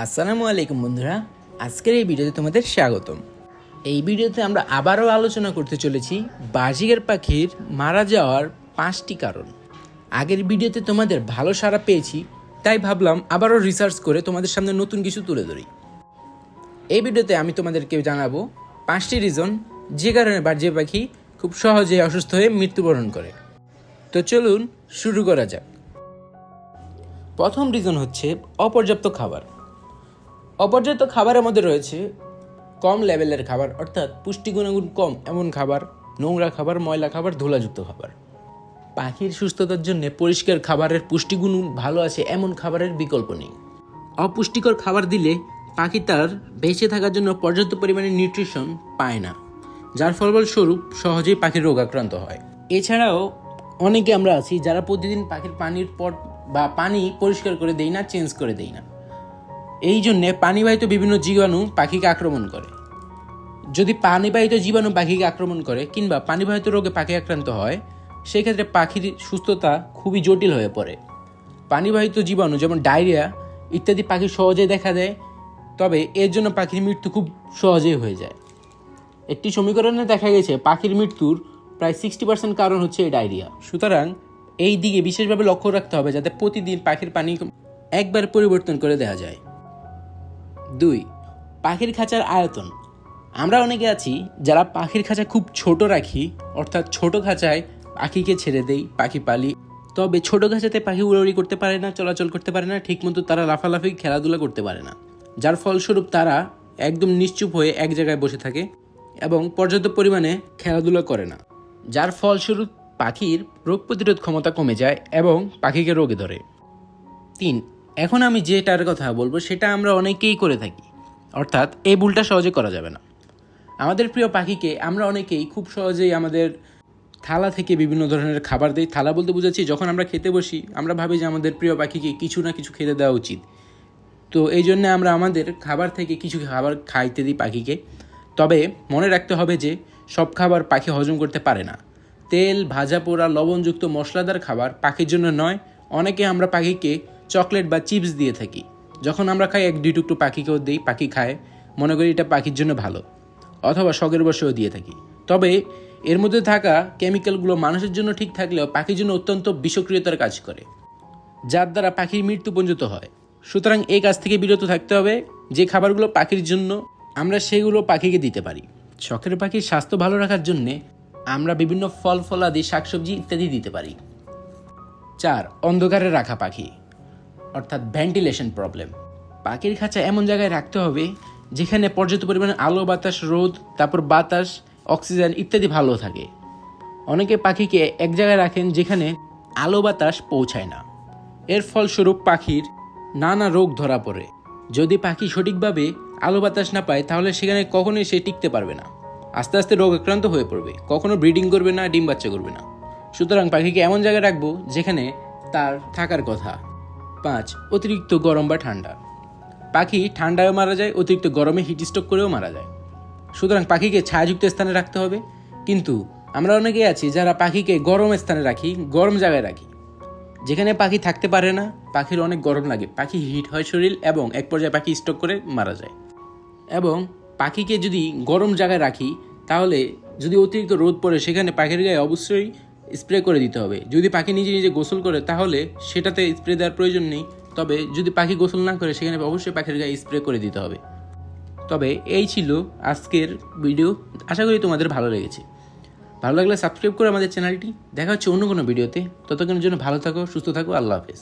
আসসালামু আলাইকুম বন্ধুরা। আজকের এই ভিডিওতে তোমাদের স্বাগতম। এই ভিডিওতে আমরা আবারও আলোচনা করতে চলেছি বাজিগার পাখির মারা যাওয়ার পাঁচটি কারণ। আগের ভিডিওতে তোমাদের ভালো সাড়া পেয়েছি, তাই ভাবলাম আবারও রিসার্চ করে তোমাদের সামনে নতুন কিছু তুলে ধরি। এই ভিডিওতে আমি তোমাদেরকে জানাব পাঁচটি রিজন যে কারণে বাজিয়ে পাখি খুব সহজে অসুস্থ হয়ে মৃত্যুবরণ করে। তো চলুন শুরু করা যাক। প্রথম রিজন হচ্ছে অপর্যাপ্ত খাবার। অপর্যাপ্ত খাবারের মধ্যে রয়েছে কম লেভেলের খাবার, অর্থাৎ পুষ্টি গুণাগুণ কম এমন খাবার, নোংরা খাবার, ময়লা খাবার, ধুলাযুক্ত খাবার। পাখির সুস্থতার জন্য পরিষ্কার খাবারের পুষ্টিগুণ ভালো আছে এমন খাবারের বিকল্প নেই। অপুষ্টিকর খাবার দিলে পাখি তার বেঁচে থাকার জন্য পর্যাপ্ত পরিমাণে নিউট্রিশন পায় না, যার ফলস্বরূপ সহজেই পাখির রোগ আক্রান্ত হয়। এছাড়াও অনেকে আমরা আছি যারা প্রতিদিন পাখির পানির পট বা পানি পরিষ্কার করে দেই না, চেঞ্জ করে দেই না। এই জন্যে পানিবাহিত বিভিন্ন জীবাণু পাখিকে আক্রমণ করে। যদি পানিবাহিত জীবাণু পাখিকে আক্রমণ করে কিংবা পানিবাহিত রোগে পাখি আক্রান্ত হয়, সেক্ষেত্রে পাখির সুস্থতা খুবই জটিল হয়ে পড়ে। পানিবাহিত জীবাণু যেমন ডায়রিয়া ইত্যাদি পাখি সহজেই দেখা দেয়, তবে এর জন্য পাখির মৃত্যু খুব সহজেই হয়ে যায়। একটি সমীকরণে দেখা গেছে, পাখির মৃত্যুর প্রায় সিক্সটি পার্সেন্ট কারণ হচ্ছে এই ডায়রিয়া। সুতরাং এই দিকে বিশেষভাবে লক্ষ্য রাখতে হবে যাতে প্রতিদিন পাখির পানি একবার পরিবর্তন করে দেওয়া যায়। দুই, পাখির খাঁচার আয়তন। আমরা অনেকে আছি যারা পাখির খাঁচা খুব ছোট রাখি, অর্থাৎ ছোট খাঁচায় পাখিকে ছেড়ে দেই, পাখি পালি। তবে ছোট খাঁচাতে পাখি উড়াউড়ি করতে পারে না, চলাচল করতে পারে না, ঠিকমতো তারা লাফালাফি, খেলাধুলা করতে পারে না। যার ফলস্বরূপ তারা একদম নিশ্চুপ হয়ে এক জায়গায় বসে থাকে এবং পর্যাপ্ত পরিমাণে খেলাধুলা করে না। যার ফলস্বরূপ পাখির রোগ প্রতিরোধ ক্ষমতা কমে যায় এবং পাখিকে রোগে ধরে। তিন এখন আমি যেটার কথা বলব, সেটা আমরা অনেকেই করে থাকি। অর্থাৎ এই ভুলটা সহজে করা যাবে না। আমাদের প্রিয় পাখিকে আমরা অনেকেই খুব সহজেই আমাদের থালা থেকে বিভিন্ন ধরনের খাবার দিই। থালা বলতে বুঝাচ্ছি, যখন আমরা খেতে বসি, আমরা ভাবি যে আমাদের প্রিয় পাখিকে কিছু না কিছু খেতে দেওয়া উচিত। তো এই জন্য আমরা আমাদের খাবার থেকে কিছু খাবার খাইতে দিই পাখিকে। তবে মনে রাখতে হবে যে, সব খাবার পাখি হজম করতে পারে না। তেল, ভাজা পোড়া, লবণযুক্ত মশলাদার খাবার পাখির জন্য নয়। অনেকে আমরা পাখিকে চকলেট বা চিপস দিয়ে থাকি। যখন আমরা খাই, এক দুই টুকরো পাখিকেও দিই, পাখি খায়। মনে করি এটা পাখির জন্য ভালো। অথবা শখের বসেও দিয়ে থাকি। তবে এর মধ্যে থাকা কেমিক্যালগুলো মানুষের জন্য ঠিক থাকলেও পাখির জন্য অত্যন্ত বিষক্রিয়তার কাজ করে, যার দ্বারা পাখির মৃত্যু পর্যন্ত হয়। সুতরাং এই কাজ থেকে বিরত থাকতে হবে যে খাবারগুলো পাখির জন্য আমরা সেগুলো পাখিকে দিতে পারি। শখের পাখির স্বাস্থ্য ভালো রাখার জন্যে আমরা বিভিন্ন ফল, ফলাদি, শাকসবজি ইত্যাদি দিতে পারি। চার, অন্ধকারে রাখা পাখি। অর্থাৎ ভেন্টিলেশন প্রবলেম। পাখির খাঁচা এমন জায়গায় রাখতে হবে, যেখানে পর্যাপ্ত পরিমাণে আলো, বাতাস, রোদ, তারপর বাতাস, অক্সিজেন ইত্যাদি ভালো থাকে। অনেকে পাখিকে এক জায়গায় রাখেন যেখানে আলো, বাতাস পৌঁছায় না। এর ফলস্বরূপ পাখির নানা রোগ ধরা পড়ে। যদি পাখি সঠিকভাবে আলো, বাতাস না পায়, তাহলে সেখানে কখনোই সে টিকতে পারবে না। আস্তে আস্তে রোগ আক্রান্ত হয়ে পড়বে। কখনো ব্রিডিং করবে না, ডিম বাচ্চা করবে না। সুতরাং পাখিকে এমন জায়গায় রাখব যেখানে তার থাকার কথা। পাঁচ, অতিরিক্ত গরম বা ঠান্ডা। পাখি ঠান্ডায়ও মারা যায়, অতিরিক্ত গরমে হিট স্ট্রোক করেও মারা যায়। সুতরাং পাখিকে ছায়াযুক্ত স্থানে রাখতে হবে। কিন্তু আমরা অনেকেই আছি যারা পাখিকে গরম স্থানে রাখি, গরম জায়গায় রাখি। যেখানে পাখি থাকতে পারে না, পাখির অনেক গরম লাগে। পাখি হিট হয় শরীর এবং এক পর্যায়ে পাখি স্ট্রোক করে মারা যায়। এবং পাখিকে যদি গরম জায়গায় রাখি, তাহলে যদি অতিরিক্ত রোদ পড়ে, সেখানে পাখির গায়ে অবশ্যই স্প্রে করে দিতে হবে। যদি পাখি নিজে নিজে গোসল করে, তাহলে সেটাতে স্প্রে দেওয়ার প্রয়োজন নেই। তবে যদি পাখি গোসল না করে, সেখানে অবশ্যই পাখির গায়ে স্প্রে করে দিতে হবে। তবে এই ছিল আজকের ভিডিও। আশা করি তোমাদের ভালো লেগেছে। ভালো লাগলে সাবস্ক্রাইব করে আমাদের চ্যানেলটি। দেখা হচ্ছে অন্য কোনো ভিডিওতে। ততক্ষণের জন্য ভালো থাকো, সুস্থ থাকো, আল্লাহ হাফেজ।